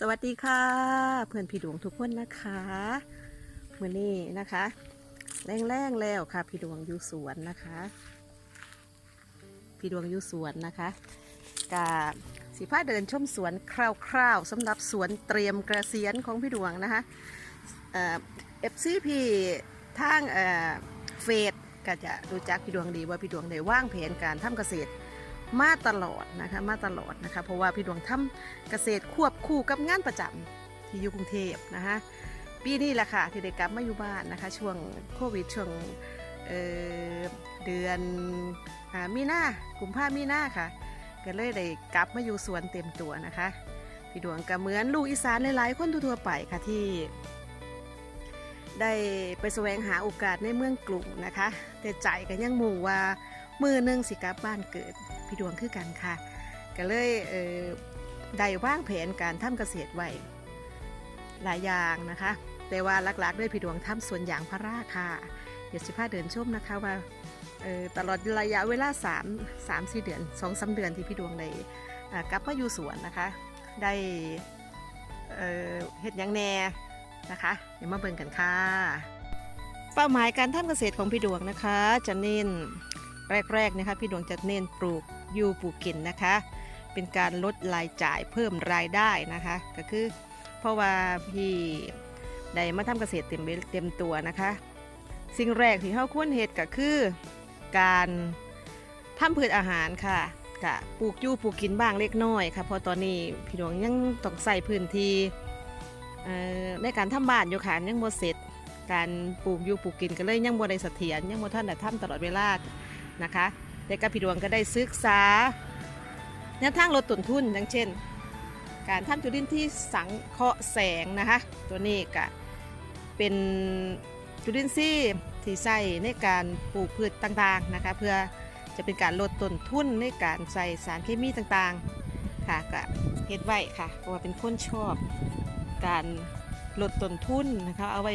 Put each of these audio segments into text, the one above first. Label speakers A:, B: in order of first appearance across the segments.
A: สวัสดีค่ะ เพื่อนพี่ดวงทุกคนนะคะเมื่อนี้นะคะ แรงๆแล้วค่ะ พี่ดวงอยู่สวนนะคะ พี่ดวงอยู่สวนนะคะกาสีผ้าเดินชมสวนคร่าวๆสำหรับสวนเตรียมกระเกษียณของพี่ดวงนะคะเอฟซีพีทางเอ่อเฟสก็จะรู้จักพี่ดวงดีว่าพี่ดวงได้ว่างแผนการทำเกษตร มาตลอดนะคะมาตลอดนะคะเพราะว่าพี่ดวงทำเกษตรควบคู่กับงานประจำที่อยู่กรุงเทพนะคะปีนี้แหละค่ะที่ได้กลับมาอยู่บ้านนะคะช่วงโควิดช่วงเเดือนอมีนากุมภามีนาค่ะ ก็เลยได้กลับมาอยู่สวนเต็มตัวนะคะพี่ดวงก็เหมือนลูกอีสานหลายๆคนทั่วไปค่ะที่ได้ไปแสวงหาโอกาสในเมืองกรุงนะคะ แต่ใจก็ยังมุ่งว่ามือหนึงสิกลับบ้านเกิด พี่ดวงคือกันค่ะ ก็เลยเได้วางแผนการทำเกษตรไว้หลายอย่างนะคะ แต่ว่าหลักๆด้วยพี่ดวงทำสวนยางพาราค่ะเดี๋ยวสิพาเดินชมนะคะว่าตลอดระยะเวลา3 3 4เดือน2 3เดือนที่พี่ดวงได้กลับมาอยู่สวนนะคะ ได้เฮ็ดยังแหน่นะคะ เดี๋ยวมาเบิ่งกันค่ะ เป้าหมายการทำเกษตรของพี่ดวงนะคะ จะเน้นแรกๆนะคะพี่ดวงจะเน้นปลูก ยูปลูกกินนะคะ เป็นการลดรายจ่ายเพิ่มรายได้นะคะ ก็คือเพราะว่าพี่ได้มาทำเกษตรเต็มเต็มตัวนะคะ สิ่งแรกที่เขาควรเหตุก็คือการทำพืชอาหารค่ะกะปลูกยูปลูกกินบ้างเล็กน้อยค่ะเพราะตอนนี้พี่ดวงยังต้องใส่พื้นที่ในการทำบ้านอยู่ค่ะยังบ่เสร็จ การปลูกยูปลูกกินก็เลยยังบ่ได้เสถียรยังบ่ท่านได้ทำตลอดเวลานะคะ แต่กับพี่ดวงก็ได้ศึกษาแนวทางลดต้นทุนอย่างเช่น การทำจุลินที่สังเคราะห์แสงนะคะตัวนี้ก็เป็นจุลินทรีย์ที่ใส่ในการปลูกพืชต่างๆนะคะเพื่อจะเป็นการลดต้นทุนในการใส่สารเคมีต่างๆค่ะก็เฮ็ดไว้ค่ะเพราะว่าเป็นคนชอบ การลดต้นทุนนะคะเอาไว้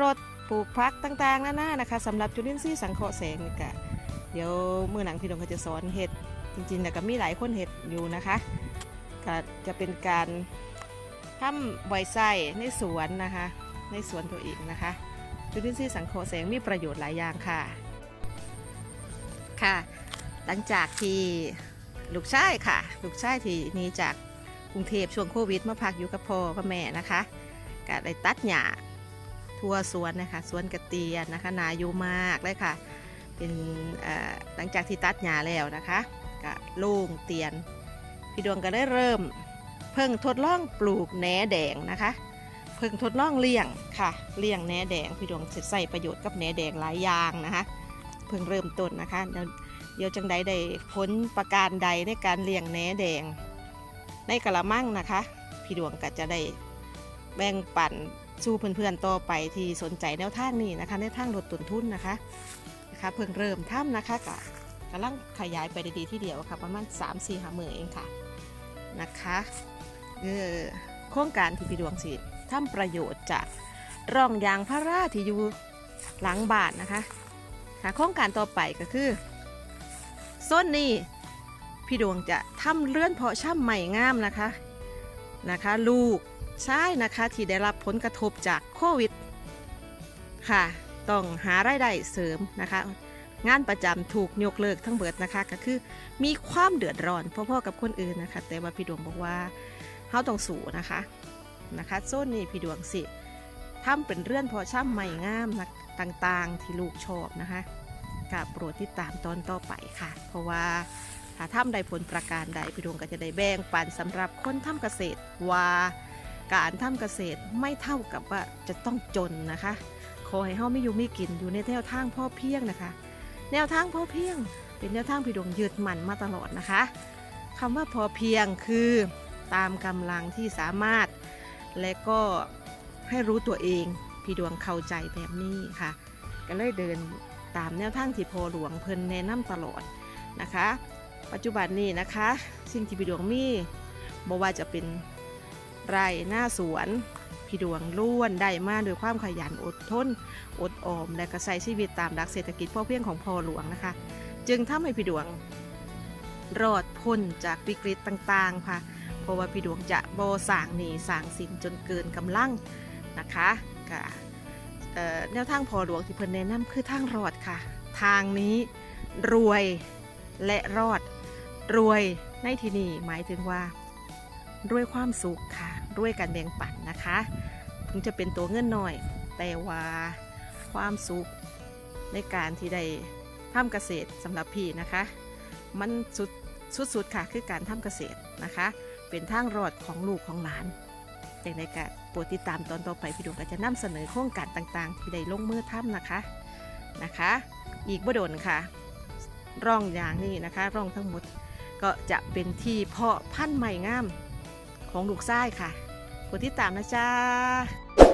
A: รดปลูกพักต่างๆนานานะคะสำหรับจุลินทรีย์สังเคราะห์แสงนี่ก็ เดี๋ยวมื่อหลังพี่ดวงก็จะสอนเฮ็ดจริงๆแต่ก็มีหลายคนเห็ดอยู่นะคะก็จะเป็นการทำไวไส้ในสวนนะคะ ในสวนตัวเองนะคะจุลินทรีย์สังเคราะห์แสงมีประโยชน์หลายอย่างค่ะ ค่ะ หลังจากที่ลูกชายค่ะ ลูกชายที่นี้จากกรุงเทพช่วงโควิดมาพักอยู่กับพ่อกับแม่นะคะก็ได้ตัดหญ้าทั่วสวนนะคะสวนกระเตียนนะคะนาอยู่มากเลยค่ะ เป็นหลังจากที่ตัดหญ้าแล้วนะคะก็โล่งเตียน พี่ดวงก็ได้เริ่ม เพิ่งทดลองปลูกแหนแดงนะคะ เพิ่งทดลองเลี้ยงค่ะเลี้ยงแหนแดงพี่ดวงจะใส่ประโยชน์กับแหนแดงหลายอย่างนะคะ เพิ่งเริ่มต้นนะคะเดี๋ยวเดี๋ยวจังใดได้ผลประการใดในการเลี้ยงแหนแดง ในกระมังนะคะ พี่ดวงก็จะได้แบ่งปันสู่เพื่อนๆต่อไปที่สนใจแนวทางนี้นะคะแนวทางลดต้นทุนนะคะ นะคะ เพิ่งเริ่มทำนะคะกะกำลังขยายไปดีๆที่เดียวค่ะ ประมาณ3 4หาหมื่นเองค่ะนะคะเออโครงการที่พี่ดวงสิทำประโยชน์จากร่องยางพาราที่อยู่หลังบ้านนะคะค่ะโครงการต่อไปก็คือส้นนี้พี่ดวงจะทำเลื่อนเพาะช่ำใหม่งามนะคะนะคะ ลูกใช่นะคะที่ได้รับผลกระทบจากโควิดค่ะ ต้องหารายได้เสริมนะคะ งานประจำถูกยกเลิกทั้งเบิดนะคะ ก็คือมีความเดือดร้อนพ่อๆกับคนอื่นนะคะ แต่ว่าพี่ดวงบอกว่าเขาต้องสู้นะคะนะคะโซนนี้พี่ดวงสิทำเป็นเรื่อนพอช่ำใหม่งามนะต่างๆที่ลูกชอบนะคะกับโปรดติดตามตอนต่อไปค่ะ เพราะว่าถ้าทำได้ผลประการใดพี่ดวงก็จะได้แบ่งปันสำหรับคนทำเกษตรว่าการทำเกษตรไม่เท่ากับว่าจะต้องจนนะคะ ขอให้เฮาไม่อยู่ไม่กินอยู่ในแนวทางพ่อเพียงนะคะ แนวทางพ่อเพียง เป็นแนวทางพี่ดวงยืดมันมาตลอดนะคะคำว่าพอเพียงคือตามกำลังที่สามารถ และก็ให้รู้ตัวเองพี่ดวงเข้าใจแบบนี้ค่ะ ก็เลยเดินตามแนวทางที่พอหลวงเพิ่นแนะนำตลอดนะคะ ปัจจุบันนี้นะคะ สิ่งที่พี่ดวงมีบ่ว่าจะเป็นไร่หน้าสวน พี่ดวงล้วนได้มาด้วยความขยันอดทน อดออม และก็ใช้ชีวิตตามหลักเศรษฐกิจพ่อเพียงของพ่อหลวงนะคะ จึงทำให้พี่ดวงรอดพ้นจากวิกฤตต่างๆค่ะ เพราะว่าพี่ดวงจะโบสางหนีสางสินจนเกินกำลังนะคะกะเอ่อแนวทางพอหลวงที่เพิ่นแนะนำคือทางรอดค่ะ ทางนี้รวยและรอดรวยในที่นี้หมายถึงว่า รวยความสุขค่ะ รวยการแบ่งปันนะคะถึงจะเป็นตัวเงินหน่อย แต่ว่าความสุขในการที่ได้ทำเกษตรสำหรับพี่นะคะ มันสุดสุดๆค่ะคือการทำเกษตรนะคะ เป็นทางรอดของลูกของหลานอย่างไรก็โปรดติดตามตอนต่อไปพี่ดวงก็จะนำเสนอโครงการต่างๆ ที่ได้ลงมือทำนะคะนะคะ อีกบ่โดนค่ะ ร่องอย่างนี้นะคะ ร่องทั้งหมดก็จะเป็นที่เพาะพันธุ์ใหม่งาม ของลูกไส้ค่ะกดติดตามนะจ๊ะ